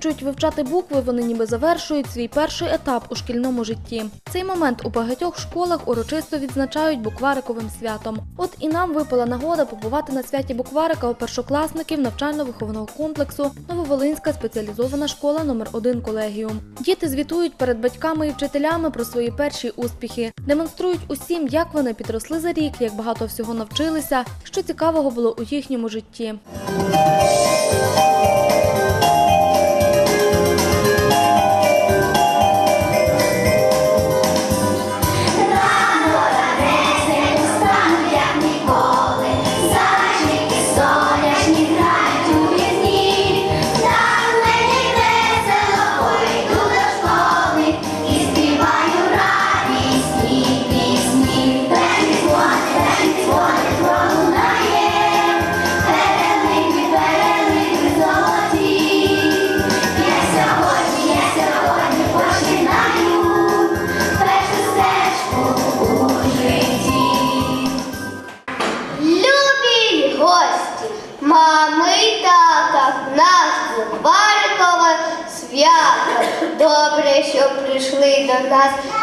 Закінчують вивчати букви, вони ніби завершують свій перший етап у шкільному житті. Цей момент у багатьох школах урочисто відзначають буквариковим святом. От і нам випала нагода побувати на святі букварика у першокласників навчально-виховного комплексу Нововолинська спеціалізована школа номер 1 колегіум. Діти звітують перед батьками і вчителями про свої перші успіхи, демонструють усім, як вони підросли за рік, як багато всього навчилися, що цікавого було у їхньому житті.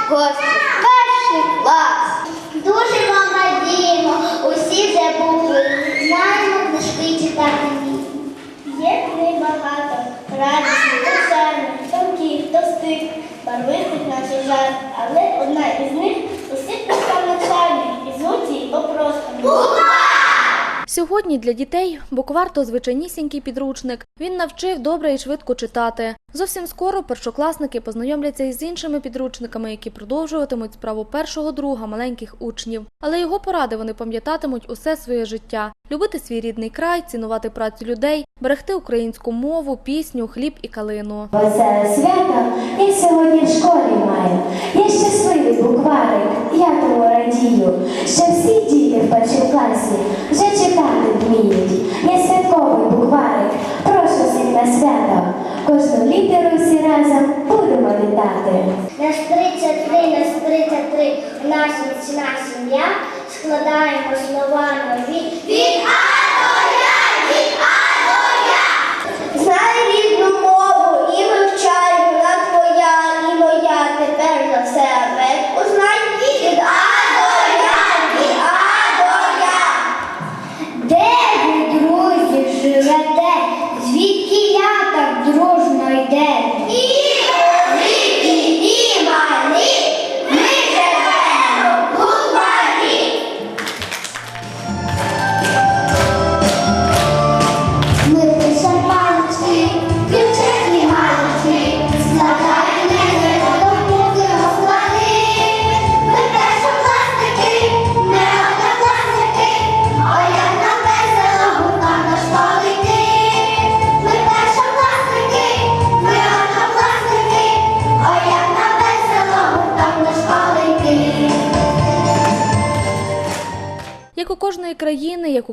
Нас перший клас. Дуже вам радіємо, усі вже букви знаємо, книжки читати. Є книг багато, радісних, веселих, тонких, товстих, барвистих, наче жар, але одна із них усіх писав навчальних і звуці і просто. Сьогодні для дітей буквар то звичайнісінький підручник. Він навчив добре і швидко читати. Зовсім скоро першокласники познайомляться із іншими підручниками, які продовжуватимуть справу першого друга маленьких учнів. Але його поради вони пам'ятатимуть усе своє життя: любити свій рідний край, цінувати працю людей, берегти українську мову, пісню, хліб і калину. Веселе свято я сьогодні в школі маю. Я щасливий букварик, я тому радію, що всі діти в першому класі вже читати вміють. Я святковий букварик, прошу всіх на свято. Кожну літеру всі разом будемо вітати. Наш 33, наш 33, в нас міцна сім'я, складаємо слова нові. Від А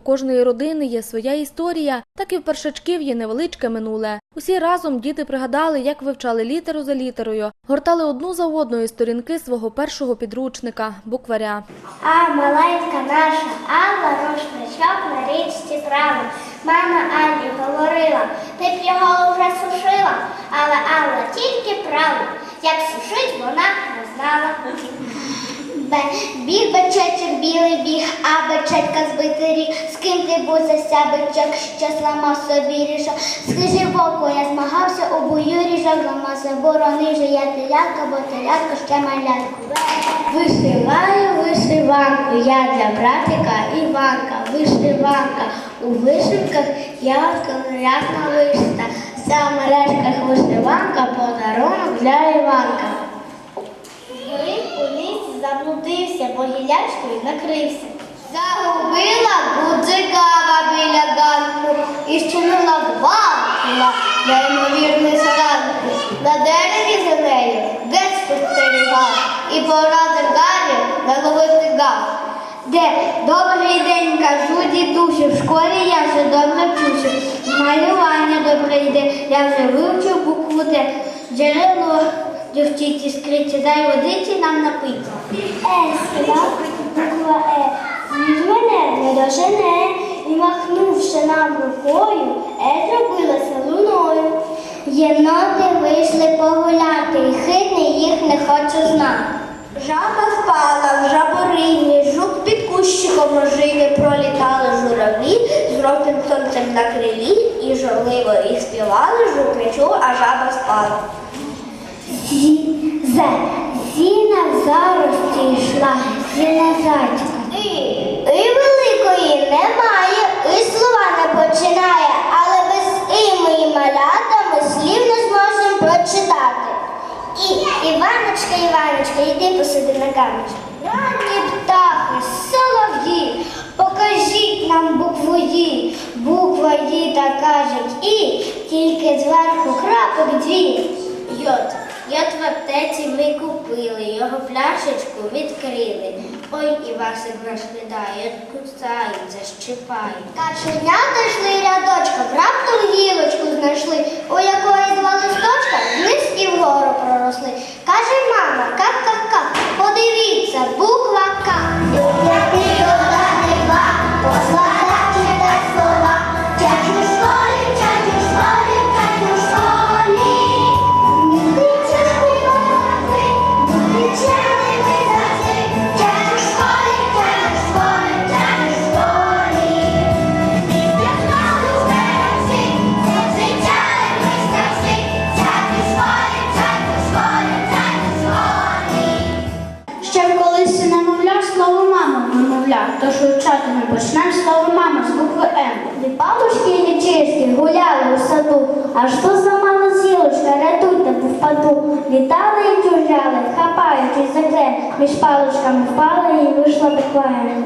кожної родини є своя історія, так і в першачків є невеличке минуле. Усі разом діти пригадали, як вивчали літеру за літерою, гортали одну за одною сторінки свого першого підручника букваря. А маленька наша Алла рушничок на річці права. Мама Аллі говорила, ти б його вже сушила, але Алла тільки права, як сушить вона не знала. Бе- Біг бичечок, білий біг, а бичечка збитий ріг. З ким ти бузався бичок, що зламав собі ріжок. Скажи боку, я змагався у бою ріжок, зламався, боронив же я телятка, бо телятка ще малятку. Вишиваю вишиванку, я для братика Іванка, вишиванка. У вишивках я ясна вишита. Вся в вишиванка, подарунок для Іванка. Заблудився, бо гілячкою накрився. Загубила гудзикава біля ганку і щинила бабкіла на ймовірний зранку. На дереві за нею десь спостерігав і порадив Гаррі наловити гав. Де добрий день, кажу дідусю, в школі я вже добре вчуся. Малювання добре йде, я вже вивчив букву Д. Джерело дівчиці скриться, дай водиці нам напити. Е, сказав буква Е, ніж мене не дожене, і махнувши нам рукою, Е зробилася луною. видно, їх не хочу знати. Жаба впала в жаборині, жук під кущиком рожини пролітали журавлі з жовтим сонцем на крилі, і журливо їх співали, жук не чув, а жаба спала. Зе, зіна в зарості йшла, зіна зайчика. І, і великої немає, і слова не починає, але без іми і малята ми слів не зможемо прочитати. І, Іваночка, Іваночка, йди посиди на камочку. Ранні птахи, солов'ї, покажіть нам букву «Ї». Буква «Ї» та кажуть «І», тільки зверху крапок дві. Йод. Йод в аптеці ми купили, його пляшечку відкрили. Ой, Івасик розглядає, кусає, защипає. Каченята йшли рядочком, раптом гілочку знайшли, у якої між паличками впали і вийшла буква М.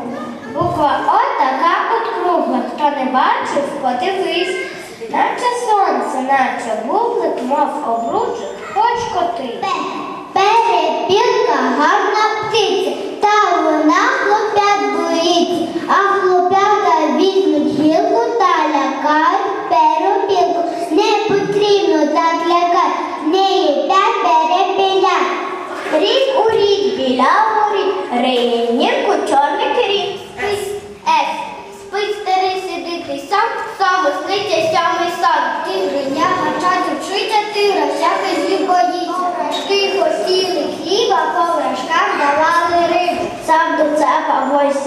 Буква О така от кругла, хто не бачив, подивись. Наче сонце, наче бублик, мов обручик, хоч коти. Перепілка гарна птиця, та вона хлопят боїться, а хлопята візьмуть гілку та лякають перепілку. Не потрібно так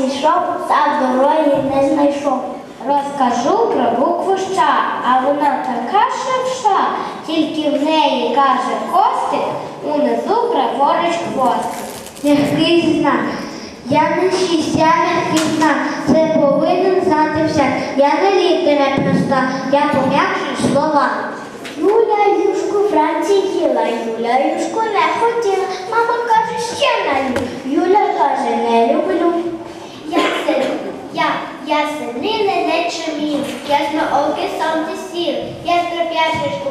йшов, сам дороги не знайшов. Розкажу про букву ща, а вона така шевша, тільки в неї каже костик, унизу праворуч хвостик. Мягкий знак. Я не шість, я мягкий знак. Це повинен знати всяк. Я не літера проста, я пом'якшую слова. Юля юшку вранці їла, Юля юшку не хотіла. Мама каже, ще налю. Юля каже, не люблю. Я син, не чумів, яснооке сонце сів, я строп'яшечку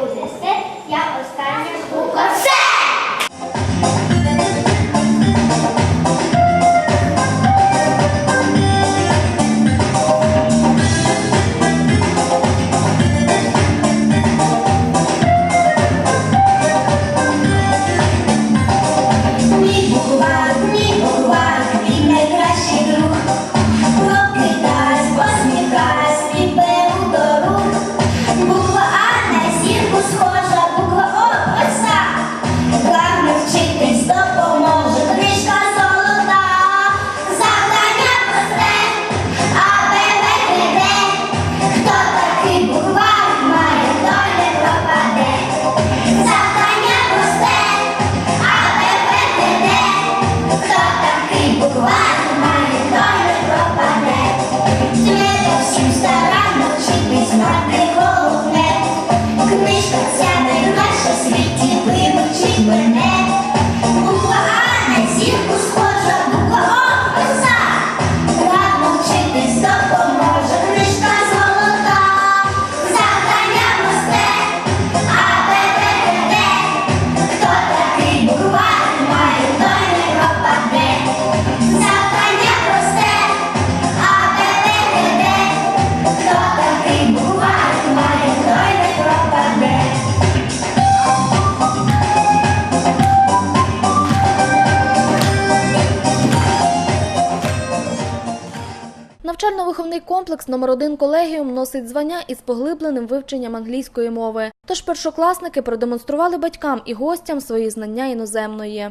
Навчально-виховний комплекс номер 1 колегіум носить звання із поглибленим вивченням англійської мови. Тож першокласники продемонстрували батькам і гостям свої знання іноземної.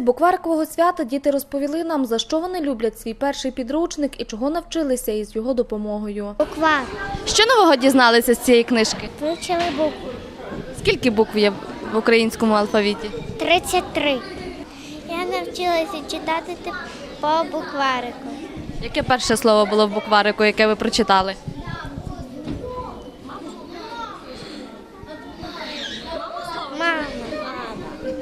Після букваркового свята діти розповіли нам, за що вони люблять свій перший підручник і чого навчилися із його допомогою. Буква. Що нового дізналися з цієї книжки? Вивчили букву. Скільки букв є в українському алфавіті? 33. Я навчилася читати по букварику. Яке перше слово було в букварику, яке ви прочитали? Мама.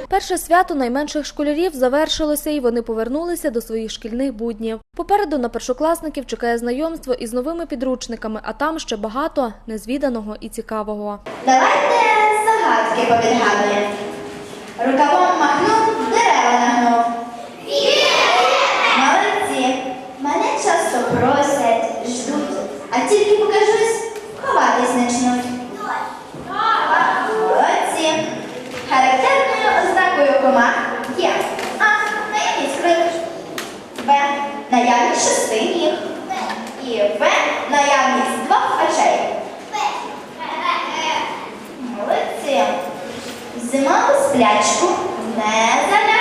Перше свято найменших школярів завершилося і вони повернулися до своїх шкільних буднів. Попереду на першокласників чекає знайомство із новими підручниками, а там ще багато незвіданого і цікавого. Давайте загадки повідгадуємо. Рукавом махнув, комах є А. Наявність крил. Б. Наявність шести ніг. І В. Наявність двох очей. Молодці. Зима у сплячку не залягає.